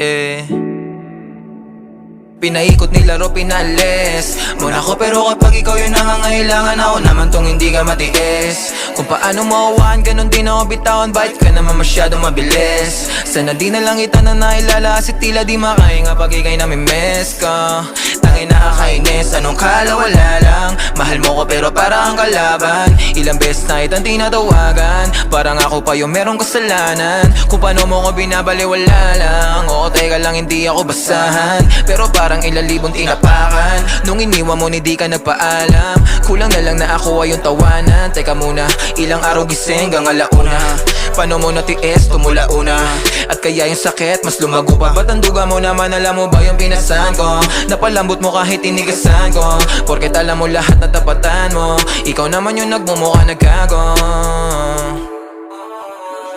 Yeah. Pinaikot nilaro, pinalis Muna ko pero kapag ikaw yung nangangailangan Ako naman tong hindi ka matiis. Kung paano mawawaan, ganun din ako bitawan. Bakit ka naman masyadong mabilis. Sana di na lang kita na nailala Kasi tila di makahinga pag ikay namimiss ka. Tangin nakakainis, anong kala wala lang. Mahal mo ko pero parang ang kalaban. Ilang beses na itang tinatawagan. Parang ako pa yung merong kasalanan. Kung paano mo ko binabaliwala lang teka lang hindi ako basahan. Pero parang ilang libong tinapakan. Nung iniwan mo ni di ka nagpaalam. Kulang na lang na ako ay yung tawanan. Teka muna, ilang araw gising hanggang alauna. Paano mo natiis, tumula una? At kaya yung sakit, mas lumago pa. Ba't ang duga mo naman, alam mo ba yung pinasan ko? Napalambot mo kahit tinigasan ko. Porket alam mo lahat na tapatan mo Ikaw naman yung nagmumukha naggago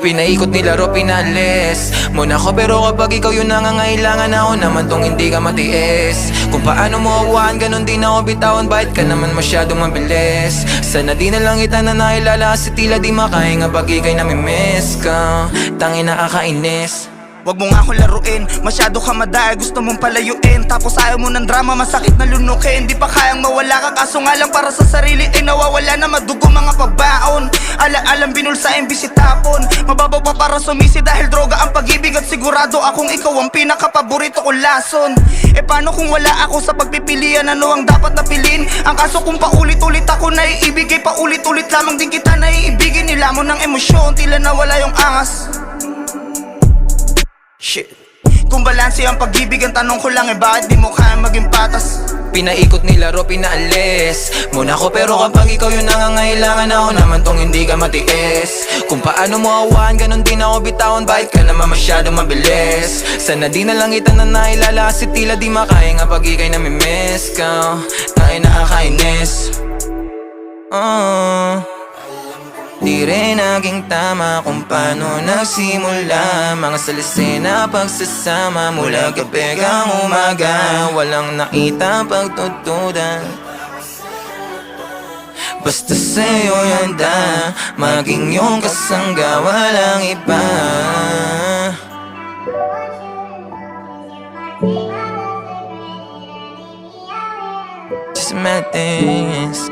Pinaikot nilaro, pinalis Muna ko pero kapag ikaw yung nangangailangan Ako naman tong hindi ka matiis. Kung paano mo awaan, ganun din ako bitawan. Bakit ka naman masyadong mabilis. Sana di na lang kita na nailala Kasi tila di makahinga pag ikay namimiss ka. Tangin nakakainis. Wag mo nga akong laruin Masyado ka madaya, gusto mong palayuin. Tapos ayaw mo ng drama, masakit na lunukin. Di pa kayang mawala ka, kaso nga lang para sa sarili Eh nawawala na madugo mga pabaon Ala-alam binulsain, bisitapon Pa para sumisi dahil droga ang pag-ibig At sigurado akong ikaw ang pinakapaborito kong lason. Eh paano kung wala ako sa pagpipilian? Ano ang dapat na pilin? Ang kaso kung paulit-ulit ako naiibigay Paulit-ulit lamang din kita naiibigin. Nilamon ng emosyon, tila nawala Kung balanse ang pag-ibig, tanong ko lang eh Bakit di mo kaya maging patas? Pinaikot nilaro, pinaalis. Muna ko pero kapag ikaw yung nangangailangan Ako naman tong hindi ka matiis. Kung paano mo awaan, ganun din ako bitawan. Bakit ka naman masyadong mabilis? Sana di na lang kita na nailala Kasi tila di makahinga pag ikay namimiss ka. Tayo nakakainis. Oh Di rin naging tama kung paano nagsimula. Mga salisi na pagsasama mula gabi hanggang umaga. Walang nakita pagtutudan Basta sa'yo yanda Maging yung kasangga walang iba. Just my things